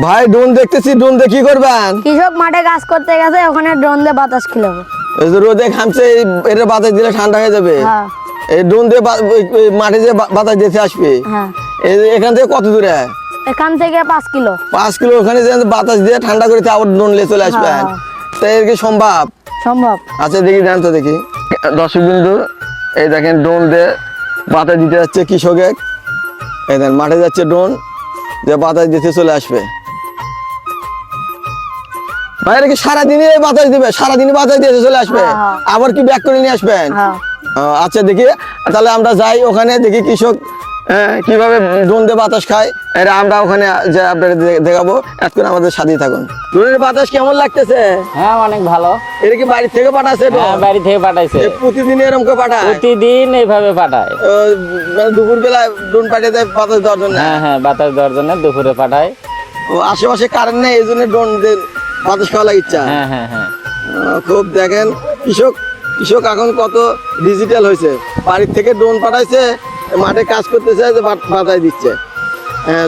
ভাই ড্রোন দেখতেছি ড্রোন দিয়ে কি করবেন? কৃষক মাঠে কাজ করতে গেছে ওখানে ড্রোন দিয়ে বাতাস খিলাবো। এই যে রোদে ঘামছে এই- এটা বাতাস দিলে ঠান্ডা হয়ে যাবে। হ্যাঁ। এই ড্রোন দিয়ে মাঠে যে বাতাস দিতে আসবে হ্যাঁ। এই এখান থেকে কত দূরে? এখান থেকে পাঁচ কিলো। পাঁচ কিলো ওখানে যে বাতাস দিয়ে ঠান্ডা করে আবার ড্রোন নিয়ে চলে আসবেন। হ্যাঁ। তাই এর কি সম্ভব? সম্ভব। আচ্ছা দেখি দেন তো দেখি। দর্শক বিন্দু এই দেখেন ড্রোন দিয়ে বাতাস দিতে যাচ্ছে কৃষকের। এই দেন মাঠে যাচ্ছে ড্রোন যে বাতাস দিতে চলে আসবে। ভাই এটা কি সারাদিনই বাতাস দিবে? সারাদিনই বাতাস দিয়ে চলে আসবে? হ্যাঁ, হ্যাঁ। আবার কি ব্যাক করে নিয়ে আসবেন? হ্যাঁ। আচ্ছা দেখি তাহলে আমরা যাই ওখানে দেখি কৃষক কীভাবে দিয়ে বাতাস খায়। এটা আমরা ওখানে যে আপনাদের দেখাবো। এতক্ষণ আমাদের সাথেই থাকুন। ড্রোনের বাতাস কেমন লাগতেছে? হ্যাঁ অনেক ভালো। এটা কি বাড়ি থেকে পাঠাচ্ছে হ্যাঁ বাড়ি থেকে পাঠাইছে। প্রতিদিন এরকম করে পাঠায়? প্রতিদিন এইভাবে পাঠায়। মানে দুপুর বেলা ড্রোন পাঠিয়ে দেয় বাতাস দেওয়ার জন্য? হ্যাঁ হ্যাঁ বাতাস দেওয়ার জন্য দুপুরে পাঠায়। ও, আশেপাশে কারেন্ট নেই এই জন্য ড্রোন দিয়ে বাতাস খাওয়া ইচ্ছা। হ্যাঁ হ্যাঁ হ্যাঁ। খুব দেখেন কৃষক কৃষক এখন কত ডিজিটাল হয়েছে। বাড়ির থেকে ড্রোন পাঠাইছে মাঠে কাজ করতেছে যে বাতাস দিচ্ছে।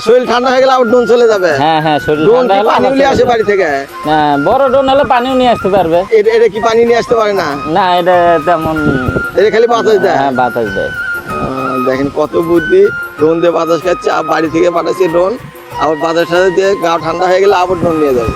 শরীর ঠান্ডা হয়ে গেলে আবার ড্রোন চলে যাবে। হ্যাঁ হ্যাঁ শরীর ঠান্ডা হলে পানি নিয়ে আসে বাড়ি থেকে? হ্যাঁ বড় ড্রোন হলে পানিও নিয়ে আসতে পারবে। এটা এটা কি পানি নিয়ে আসতে পারে না? না এটা তেমন এটা খালি বাতাস দেয়। হ্যাঁ বাতাস দেয়। দেখেন কত বুদ্ধি ড্রোন দিয়ে বাতাস খাচ্ছে আর বাড়ি থেকে পাঠাচ্ছে ড্রোন আবার বাতাস সাথে দিয়ে গা ঠান্ডা হয়ে গেলে আবার ড্রোন নিয়ে যাবে।